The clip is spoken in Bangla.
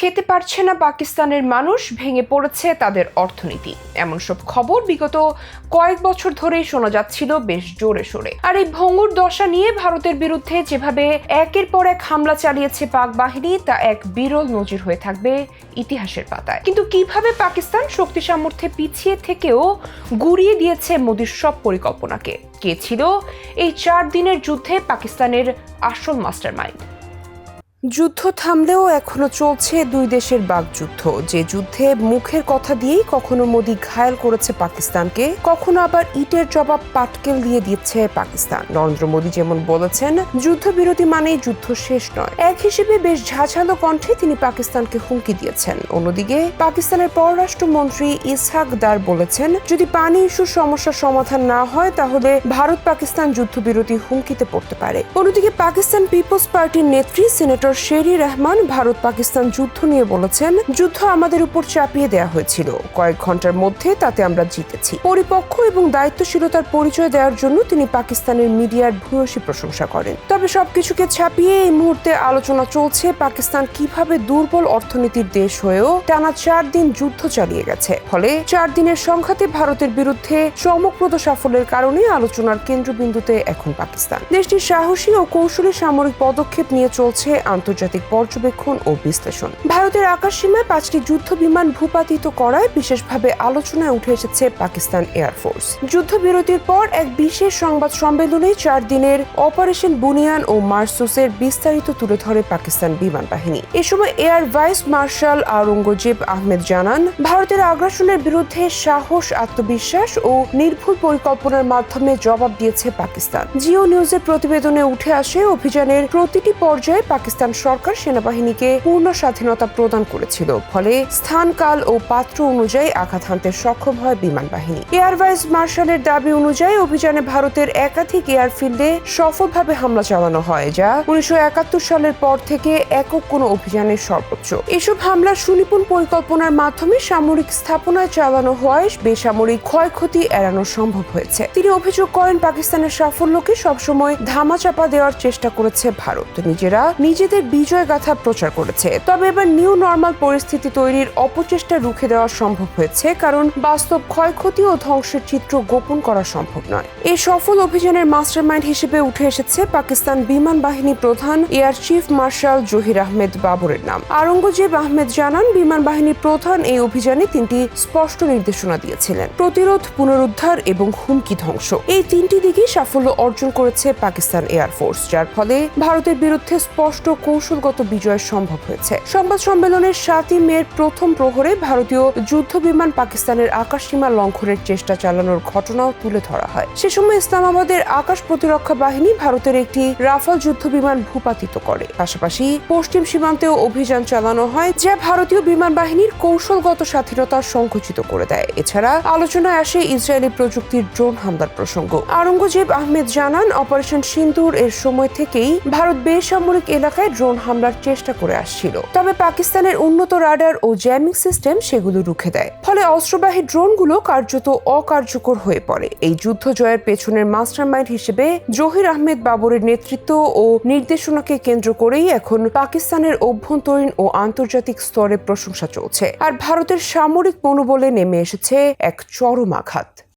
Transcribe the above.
খেতে পারছে না পাকিস্তানের মানুষ, ভেঙে পড়েছে তাদের অর্থনীতি। এমন সব খবর বিগত কয়েক বছর ধরেই শোনা যাচ্ছিল বেশ জোরে সোরে। আর এই ভঙ্গুর দশা নিয়ে ভারতের বিরুদ্ধে যেভাবে একের পর এক হামলা চালিয়েছে পাক বাহিনী, তা এক বিরল নজির হয়ে থাকবে ইতিহাসের পাতায়। কিন্তু কীভাবে পাকিস্তান শক্তি সামর্থ্যে পিছিয়ে থেকেও গুড়িয়ে দিয়েছে মোদির সব পরিকল্পনাকে? কে ছিল এই চার দিনের যুদ্ধে পাকিস্তানের আসল মাস্টারমাইন্ড? যুদ্ধ থামলেও এখনও চলছে দুই দেশের বাগযুদ্ধ যে যুদ্ধে মুখের কথা দিয়েই কখনো মোদি ঘায়াল করেছে পাকিস্তানকে, কখনো আবার ইটের জবাব পাটকেল দিয়ে দিচ্ছে পাকিস্তান। নরেন্দ্র মোদী যেমন বলেছেন, যুদ্ধবিরতি মানেই যুদ্ধ শেষ নয়। এক হিসেবে বেশ ঝাঝালো কণ্ঠে তিনি পাকিস্তানকে হুমকি দিয়েছেন। অন্যদিকে পাকিস্তানের পররাষ্ট্রমন্ত্রী ইসহাক দার বলেছেন, যদি পানি ইস্যুর সমস্যার সমাধান না হয়, তাহলে ভারত পাকিস্তান যুদ্ধবিরতি হুমকিতে পড়তে পারে। অন্যদিকে পাকিস্তান পিপলস পার্টির নেত্রী, সিনেটর শেরি রহমান ভারত পাকিস্তান যুদ্ধ নিয়ে বলেছেন, যুদ্ধ আমাদের উপর চাপিয়ে দেওয়া হয়েছিল। কয়েক ঘণ্টার মধ্যে তাতে আমরা জিতেছি। পরিপক্ক এবং দায়িত্বশীলতার পরিচয় দেওয়ার জন্য তিনি পাকিস্তানের মিডিয়ার ভূয়সী প্রশংসা করেন। তবে সবকিছুকে ছাপিয়ে এই মুহূর্তে আলোচনা চলছে পাকিস্তান কীভাবে দুর্বল অর্থনীতির দেশ হয়েও টানা চার দিন যুদ্ধ চালিয়ে গেছে। ফলে চার দিনের সংঘাতে ভারতের বিরুদ্ধে চমকপ্রদ সাফল্যের কারণে আলোচনার কেন্দ্রবিন্দুতে এখন পাকিস্তান। দেশটির সাহসী ও কৌশলী সামরিক পদক্ষেপ নিয়ে চলছে আন্তর্জাতিক পর্যবেক্ষণ ও বিশ্লেষণ। ভারতের আকাশসীমায় পাঁচটি যুদ্ধ বিমান ভূপাতিত করায় বিশেষভাবে আলোচনায় উঠে এসেছে পাকিস্তান এয়ারফোর্স যুদ্ধবিরতির পর এক বিশেষ সংবাদ সম্মেলনে চার দিনের অপারেশন বুনিয়ান ও মার্সুসের বিস্তারিত তুলে ধরে পাকিস্তান বিমান বাহিনী। এ সময় air vice marshal Aurangzeb Ahmed জানান, ভারতের আগ্রাসনের বিরুদ্ধে সাহস, আত্মবিশ্বাস ও নির্ভুল পরিকল্পনার মাধ্যমে জবাব দিয়েছে পাকিস্তান। জিও নিউজের প্রতিবেদনে উঠে আসে, অভিযানের প্রতিটি পর্যায়ে পাকিস্তান সরকার সেনাবাহিনীকে পূর্ণ স্বাধীনতা প্রদান করেছিল, ফলে স্থান, কাল ও পাত্র অনুযায়ী আঘাত হানতে সক্ষম হয় বিমান বাহিনী। এয়ার ভাইস মার্শালের দাবি অনুযায়ী অভিযানে ভারতের একাধিক এয়ারফিল্ডে সফলভাবে হামলা চালানো হয়, যা উনিশশো সালের পর থেকে একক কোনো অভিযানের সর্বোচ্চ। এসব হামলার সুনিপুণ পরিকল্পনার মাধ্যমে সামরিক স্থাপনায় চালানো হয় বেসামরিক ক্ষয়ক্ষতি এড়ানো সম্ভব হয়েছে। তিনি অভিযোগ করেন, পাকিস্তানের সাফল্যকে সবসময় ধামাচাপা দেওয়ার চেষ্টা করেছে ভারত। নিজেরা নিজেদের বিজয় গাথা প্রচার করেছে। তবে এবার নিউ নর্মাল পরিস্থিতি তৈরির অপচেষ্টা রুখে দেওয়া সম্ভব হয়েছে, কারণ বাস্তব ক্ষয়ক্ষতি ও ধ্বংসের চিত্র গোপন করা সম্ভব নয়। এই সফল অভিযানের মাস্টারমাইন্ড হিসেবে উঠে এসেছে পাকিস্তান বিমান বাহিনী প্রধান air chief marshal Zaheer Ahmed বাবরের নাম। আরঙ্গজেব আহমেদ জানান, বিমান বাহিনী প্রধান এই অভিযানে তিনটি স্পষ্ট নির্দেশনা দিয়েছিলেন, প্রতিরোধ, পুনরুদ্ধার এবং হুমকি ধ্বংস। এই তিনটি দিকেই সাফল্য অর্জন করেছে পাকিস্তান এয়ারফোর্স যার ফলে ভারতের বিরুদ্ধে স্পষ্ট কৌশলগত বিজয় সম্ভব হয়েছে। সংবাদ সম্মেলনের সাতই মের প্রথম প্রহরে ভারতীয় যুদ্ধ বিমান পাকিস্তানের আকাশসীমা লঙ্ঘনের চেষ্টা চালানোর ঘটনাও তুলে ধরা হয়। সে সময় ইসলামাবাদের আকাশ প্রতিরক্ষা বাহিনী ভারতের একটি রাফাল যুদ্ধ বিমান ভূপাতিত করে। পাশাপাশি পশ্চিম সীমান্তেও অভিযান চালানো হয়, যা ভারতীয় বিমান বাহিনীর কৌশলগত স্বাধীনতা সংকুচিত করে দেয়। এছাড়া আলোচনায় আসে ইসরায়েলি প্রযুক্তির ড্রোন হামলার প্রসঙ্গ। আরঙ্গজেব আহমেদ জানান, অপারেশন সিন্দুর এর সময় থেকেই ভারত বেসামরিক এলাকায় ড্রোন হামলার চেষ্টা করে আসছিল। তবে পাকিস্তানের উন্নত রাডার ও জ্যামিং সিস্টেম সেগুলো রুখে দেয়। ফলে অস্ত্রবাহী ড্রোনগুলো কার্যত অকার্যকর হয়ে পড়ে। এই যুদ্ধ জয়ের পেছনের মাস্টারমাইন্ড হিসেবে জহির আহমেদ বাবরের নেতৃত্ব ও নির্দেশনাকে কেন্দ্র করেই এখন পাকিস্তানের অভ্যন্তরীণ ও আন্তর্জাতিক স্তরে প্রশংসা চলছে। আর ভারতের সামরিক মনোবলে নেমে এসেছে এক চরম আঘাত।